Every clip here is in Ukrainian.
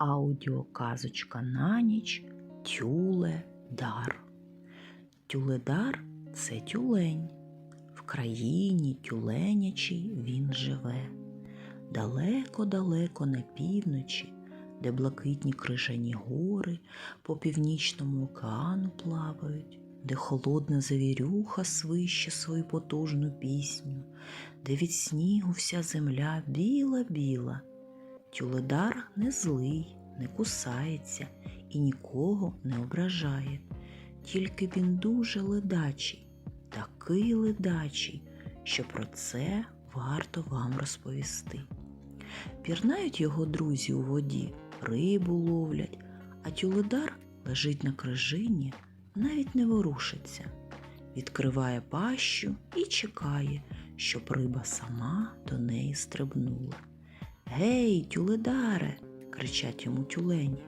Аудіоказочка на ніч Тюле Дар. Тюледар це тюлень. В країні тюленячій він живе. Далеко-далеко на півночі, де блакитні крижані гори по північному океану плавають, де холодна завірюха свище свою потужну пісню, де від снігу вся земля біла-біла. Тюледар не злий, не кусається і нікого не ображає. Тільки він дуже ледачий, такий ледачий, що про це варто вам розповісти. Пірнають його друзі у воді, рибу ловлять, а тюледар лежить на крижині, навіть не ворушиться, відкриває пащу і чекає, щоб риба сама до неї стрибнула. Гей, тюледаре, кричать йому тюлені.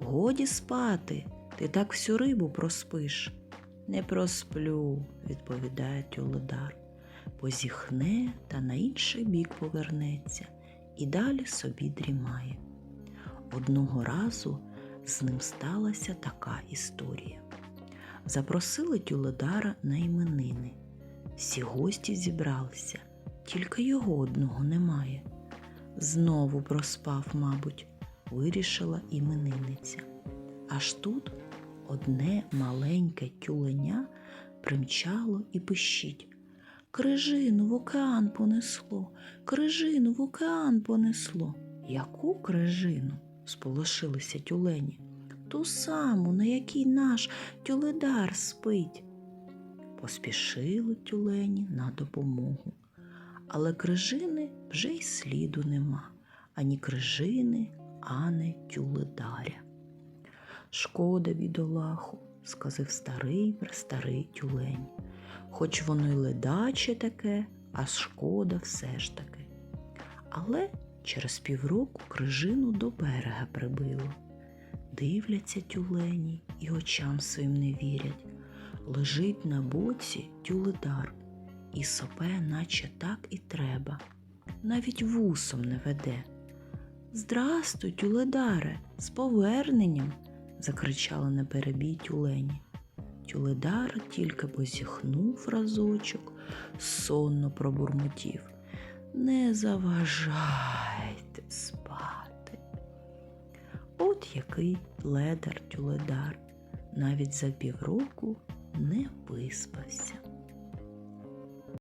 Годі спати, ти так всю рибу проспиш. Не просплю, відповідає тюледар, позіхне та на інший бік повернеться і далі собі дрімає. Одного разу з ним сталася така історія. Запросили тюледара на іменини. Всі гості зібралися, тільки його одного немає. Знову проспав, мабуть, вирішила іменинниця. Аж тут одне маленьке тюленя примчало і пищить. Крижину в океан понесло, крижину в океан понесло. Яку крижину? сполошилися тюлені. Ту саму, на якій наш тюледар спить. Поспішили тюлені на допомогу. Але крижини вже й сліду нема, ані крижини, ані тюледаря. Шкода бідолаху, сказав старий престарий тюлень. Хоч воно й ледаче таке, а шкода все ж таки. Але через півроку крижину до берега прибило. Дивляться тюлені і очам своїм не вірять. Лежить на боці тюледар і сопе, наче так і треба, навіть вусом не веде. Здрастуй, тюледаре, з поверненням, закричали на перебій тюлені. Тюледар тільки позіхнув разочок, сонно пробурмотів. Не заважайте спати. От який ледар тюледар навіть за півроку не виспався.